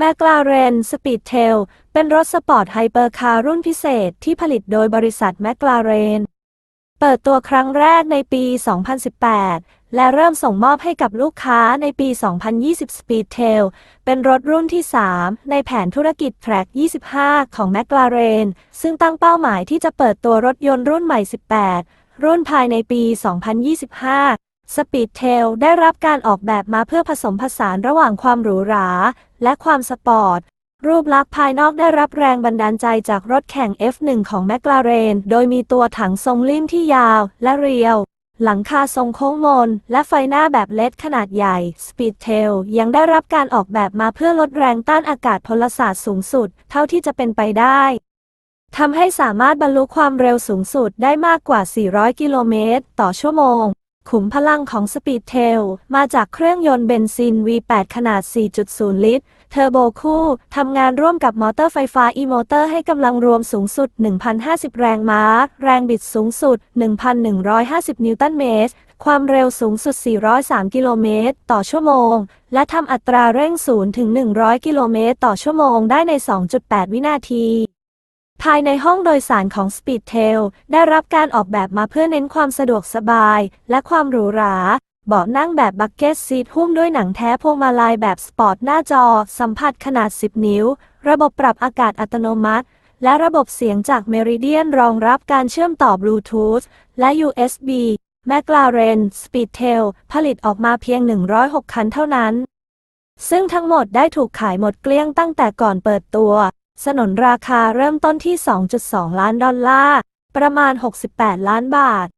แม c ลาเรนสปีดเทลเป็นรถสปอร์ตไฮเปอร์คาร์รุ่นพิเศษที่ผลิตโดยบริษัทแม c ลาเรน เปิดตัวครั้งแรกในปี 2018 และเริ่มส่งมอบให้กับลูกค้าในปี 2020 Speedtail เป็นรถรุ่นที่ 3 ในแผนธุรกิจ Track 25 ของ McLaren ซึ่งตั้งเป้าหมายที่จะเปิดตัวรถยนต์รุ่นใหม่ 18 รุ่นภายในปี 2025 Speedtail ได้รับการออกแบบมาเพื่อผสมผสานระหว่างความหรูหรา และความสปอร์ต รูปลักษณ์ภายนอกได้รับแรงบันดาลใจจากรถแข่ง F1 ของ McLaren โดยมีตัวถังทรงลิ่มที่ยาวและเรียว หลังคาทรงโค้งมน และไฟหน้าแบบเลดขนาดใหญ่ Speedtail ยังได้รับการออกแบบมาเพื่อลดแรงต้านอากาศพลศาสตร์สูงสุด เท่าที่จะเป็นไปได้ทำให้สามารถบรรลุความเร็วสูงสุดได้มากกว่า 400 กิโลเมตร ต่อชั่วโมง ขุมพลังของ Speedtail มาจากเครื่องยนต์เบนซิน V8 ขนาด 4.0 ลิตร เทอร์โบคู่ทำงานร่วมกับมอเตอร์ไฟฟ้า e-motor ให้กำลังรวมสูงสุด 1,050 แรงม้า แรงบิดสูงสุด 1,150 นิวตันเมตร ความเร็วสูงสุด 403 กิโลเมตร ต่อชั่วโมง และทำอัตราเร่ง 0 ถึง 100 กิโลเมตร ต่อชั่วโมงได้ใน 2.8 วินาที ภายในห้องโดยสารของ Speedtail ได้รับการออกแบบมาเพื่อเน้นความสะดวกสบาย และความหรูหราเบาะนั่งแบบบักเก็ตซีทหุ้มด้วยหนังแท้พวงมาลัยแบบสปอร์ตหน้าจอ สัมผัสขนาด 10 นิ้ว ระบบปรับอากาศอัตโนมัติ และระบบเสียงจาก Meridian รองรับการเชื่อมต่อบลูทูธและ USB McLaren Speedtail ผลิตออกมาเพียง 106 คันเท่านั้น ซึ่งทั้งหมดได้ถูกขายหมดเกลี้ยงตั้งแต่ก่อนเปิดตัว สนนราคาเริ่มต้นที่ 2.2 ล้านดอลลาร์ ประมาณ 68 ล้านบาท